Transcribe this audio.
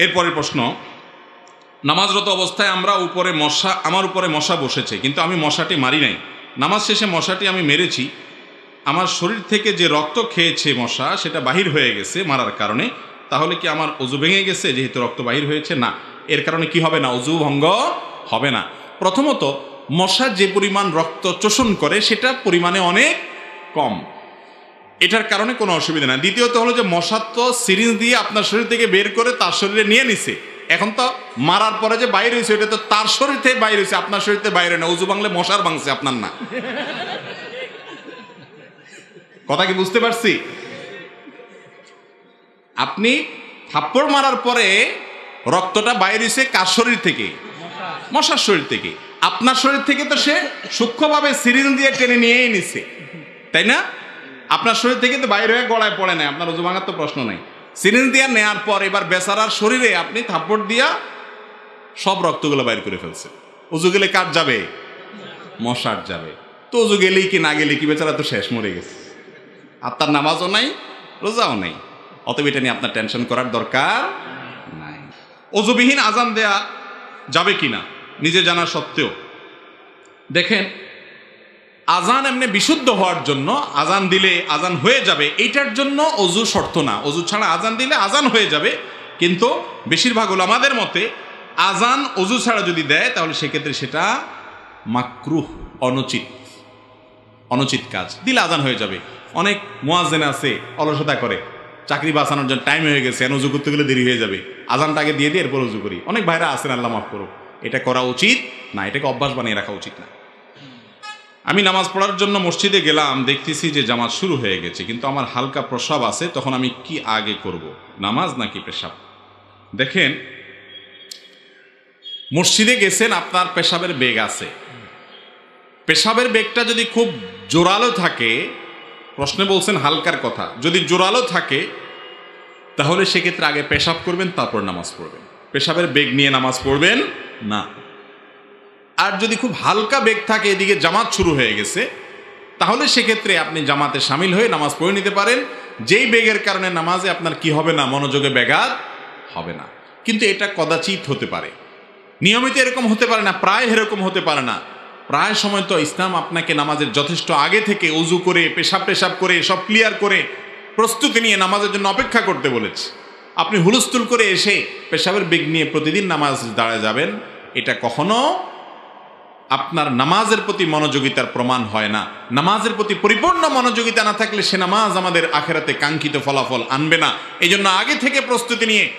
এরপরের প্রশ্ন, নামাজরত অবস্থায় আমরা উপরে মশা, আমার উপরে মশা বসেছে, কিন্তু আমি মশাটি মারি নাই। নামাজ শেষে মশাটি আমি মেরেছি। আমার শরীর থেকে যে রক্ত খেয়েছে মশা, সেটা বাহির হয়ে গেছে মারার কারণে। তাহলে কি আমার অজু ভেঙে গেছে, যেহেতু রক্ত বাহির হয়েছে? না। এর কারণে কি হবে না? অজু ভঙ্গ হবে না। প্রথমত, মশা যে পরিমাণ রক্ত চোষণ করে সেটা পরিমাণে অনেক কম। এটার কারণে কোনো অসুবিধা না দ্বিতীয়ত হলো যে মশার তো সিরিঞ্জ দিয়ে আপনার শরীর থেকে বের করে তার শরীরে নিয়ে নিছে। এখন তো মারার পরে যে বাইরে হয়েছে এটা তো তার শরীর থেকে বাইরে হয়েছে আপনার শরীর থেকে বাইরে না। উজু বাংলে মশার বাংছে আপনার না। কথা কি বুঝতে পারছি? আপনি থাপ্পড় মারার পরে রক্তটা বাইরে হয়েছে কার শরীর থেকে? মশার শরীর থেকে। আপনার শরীর থেকে তো সে সূক্ষ্মভাবে সিরিঞ্জ দিয়ে টেনে নিয়েই নিছে। তাই না? আপনার শরীর থেকে তো বাইরে হয়ে গলায় পড়ে নাই, আপনার উজু ভাঙার তো প্রশ্ন নাই। সিরিঞ্জ দিয়ে নেওয়ার পর এবার বেচারার শরীরে আপনি থাপ্পড় দিয়া সব রক্তগুলো বাইর করে ফেলছে। উজু গেলে কার যাবে? মশার যাবে। তো উজু গেলেই কি না গেলে কি বেচারা তো শেষ মরে গেছে। আর তার নামাজও নাই, রোজাও নাই। অতএব এটা নিয়ে আপনার টেনশন করার দরকার নাই। অজুবিহীন আজান দেয়া যাবে কি না নিজে জানা সত্ত্বেও। দেখেন আজান এমনি বিশুদ্ধ হওয়ার জন্য, আজান দিলে আজান হয়ে যাবে, এইটার জন্য অজু শর্ত না। অজু ছাড়া আজান দিলে আজান হয়ে যাবে, কিন্তু বেশিরভাগ হলো আমাদের মতে আজান অজু ছাড়া যদি দেয়, তাহলে সেক্ষেত্রে সেটা মাকরুহ, অনুচিত অনুচিত কাজ। দিলে আজান হয়ে যাবে। অনেক মোয়াজেন আছে, অলসতা করে, চাকরি বাঁচানোর জন্য টাইম হয়ে গেছে উজু করতে গেলে দেরি হয়ে যাবে। আজানটা আগে দিয়ে দিয়ে এরপর উজু করি। অনেক ভাইরা আছেন, আল্লাহ মাফ করো এটা করা উচিত না, এটাকে অভ্যাস বানিয়ে রাখা উচিত না। আমি নামাজ পড়ার জন্য মসজিদে গেলাম, দেখতেছি যে জামাত শুরু হয়ে গেছে, কিন্তু আমার হালকা প্রসাব আছে, তখন আমি কি আগে করব? নামাজ নাকি পেশাব? দেখেন, মসজিদে গেছেন, আপনার পেশাবের বেগ আছে। পেশাবের বেগটা যদি খুব জোরালো থাকে, প্রশ্নে বলছেন হালকার কথা, যদি জোরালো থাকে, তাহলে সেক্ষেত্রে আগে পেশাব করবেন, তারপর নামাজ পড়বেন। পেশাবের বেগ নিয়ে নামাজ পড়বেন না। আর যদি খুব হালকা বেগ থাকে, এদিকে জামাত শুরু হয়ে গেছে, তাহলে সেক্ষেত্রে আপনি জামাতে সামিল হয়ে নামাজ পড়ে নিতে পারেন। যেই বেগের কারণে নামাজে আপনার কি হবে না, মনোযোগে ব্যাঘাত হবে না। কিন্তু এটা কদাচিৎ হতে পারে। নিয়মিত এরকম হতে পারে না, প্রায় এরকম হতে পারে না। প্রায় সময় তো ইসলাম আপনাকে নামাজের যথেষ্ট আগে থেকে উজু করে, পেশাব পেশাব করে, সব ক্লিয়ার করে প্রস্তুতি নিয়ে নামাজের জন্য অপেক্ষা করতে বলেছে। আপনি হুলস্থুল করে এসে পেশাবের বেগ নিয়ে প্রতিদিন নামাজ দাঁড়ায় যাবেন, এটা কখনো আপনার নামাজের প্রতি মনোযোগিতার প্রমাণ হয় না। নামাজের প্রতি পরিপূর্ণ মনোযোগিতা না থাকলে সে নামাজ আমাদের আখেরাতে কাঙ্ক্ষিত ফলাফল আনবে না। এই আগে থেকে প্রস্তুতি নিয়ে